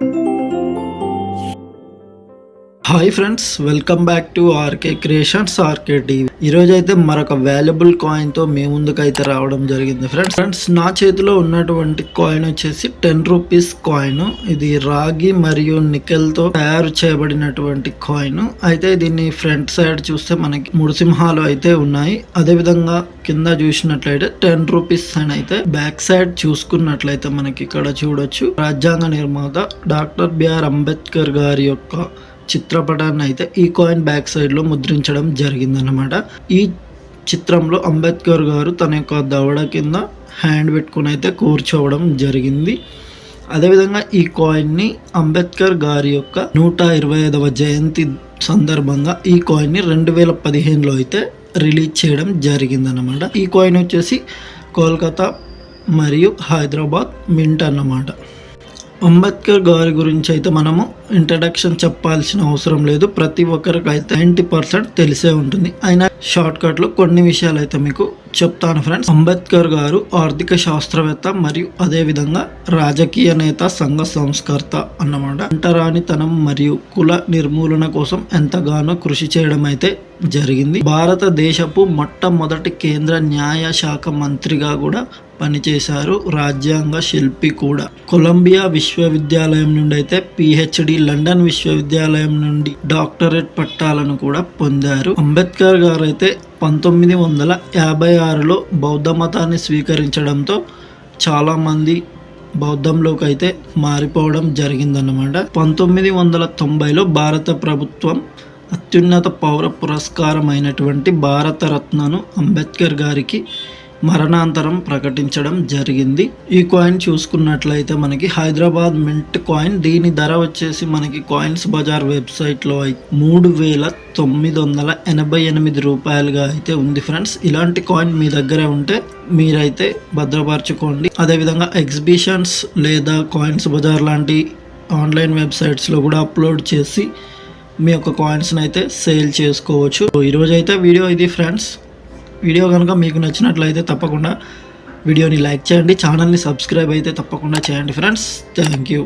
thank you hi friends welcome back to RK creations RK TV. ఈరోజు అయితే మరొక valuable కాయిన్తో మీ ముందుకైతే రావడం జరిగింది ఫ్రెండ్స్. ఫ్రెండ్స్ నా చేతిలో ఉన్నటువంటి కాయిన్ వచ్చేసి టెన్ రూపీస్ కాయిన్. ఇది రాగి మరియు నికెల్తో తయారు చేయబడినటువంటి కాయిన్. అయితే దీన్ని ఫ్రంట్ సైడ్ చూస్తే మనకి మూడు సింహాలు అయితే ఉన్నాయి. అదే విధంగా కింద చూసినట్లయితే టెన్ రూపీస్ అని అయితే బ్యాక్ సైడ్ చూసుకున్నట్లయితే మనకి ఇక్కడ చూడొచ్చు. రాజ్యాంగ నిర్మాత డాక్టర్ బిఆర్ అంబేద్కర్ గారి యొక్క చిత్రపటాన్ని అయితే ఈ కాయిన్ బ్యాక్ సైడ్లో ముద్రించడం జరిగిందనమాట ఈ చిత్రంలో అంబేద్కర్ గారు తన యొక్క దవడ కింద హ్యాండ్ పెట్టుకుని అయితే కూర్చోవడం జరిగింది. అదేవిధంగా ఈ కాయిన్ని అంబేద్కర్ గారి యొక్క నూట ఇరవై ఐదవ జయంతి సందర్భంగా ఈ కాయిన్ని రెండు వేల పదిహేనులో అయితే రిలీజ్ చేయడం జరిగిందనమాట ఈ కాయిన్ వచ్చేసి కోల్కతా మరియు హైదరాబాద్ మింట్ అన్నమాట. అంబేద్కర్ గారి గురించి అయితే మనము ఇంట్రడక్షన్ చెప్పాల్సిన అవసరం లేదు. ప్రతి ఒక్కరికి అయితే నైంటీ పర్సెంట్ తెలిసే ఉంటుంది. అయినా షార్ట్ కొన్ని విషయాలు అయితే మీకు చెప్తాను ఫ్రెండ్స్ అంబేద్కర్ గారు ఆర్థిక శాస్త్రవేత్త మరియు అదే విధంగా రాజకీయ నేత సంఘ సంస్కర్త అన్నమాట. అంటరానితనం మరియు కుల నిర్మూలన కోసం ఎంతగానో కృషి చేయడం అయితే జరిగింది. భారతదేశపు మొట్టమొదటి కేంద్ర న్యాయ శాఖ మంత్రిగా కూడా పనిచేశారు రాజ్యాంగ శిల్పి కూడా. కొలంబియా విశ్వవిద్యాలయం నుండి అయితే పిహెచ్డి లండన్ విశ్వవిద్యాలయం నుండి డాక్టరేట్ పట్టాలను కూడా పొందారు. అంబేద్కర్ గారు అయితే పంతొమ్మిది వందల యాభై ఆరులో బౌద్ధ మతాన్ని స్వీకరించడంతో చాలామంది బౌద్ధంలోకి అయితే మారిపోవడం జరిగిందన్నమాట. పంతొమ్మిది వందల తొంభైలో భారత ప్రభుత్వం అత్యున్నత పౌర పురస్కారం అయినటువంటి భారతరత్నను అంబేద్కర్ గారికి మరణాంతరం ప్రకటించడం జరిగింది. ఈ కాయిన్ చూసుకున్నట్లయితే మనకి హైదరాబాద్ మింట్ కాయిన్. దీని ధర వచ్చేసి మనకి కాయిన్స్ బజార్ వెబ్సైట్లో మూడు వేల తొమ్మిది వందల ఎనభై ఎనిమిది రూపాయలుగా అయితే ఉంది ఫ్రెండ్స్. ఇలాంటి కాయిన్ మీ దగ్గర ఉంటే మీరైతే భద్రపరచుకోండి. అదేవిధంగా ఎగ్జిబిషన్స్ లేదా కాయిన్స్ బజార్ లాంటి ఆన్లైన్ వెబ్సైట్స్లో కూడా అప్లోడ్ చేసి మీ యొక్క కాయిన్స్ని అయితే సేల్ చేసుకోవచ్చు. ఈరోజు అయితే వీడియో ఇది ఫ్రెండ్స్ వీడియో కనుక మీకు నచ్చినట్లయితే తప్పకుండా వీడియోని లైక్ చేయండి. ఛానల్ని సబ్స్క్రైబ్ అయితే తప్పకుండా చేయండి ఫ్రెండ్స్ థ్యాంక్ యూ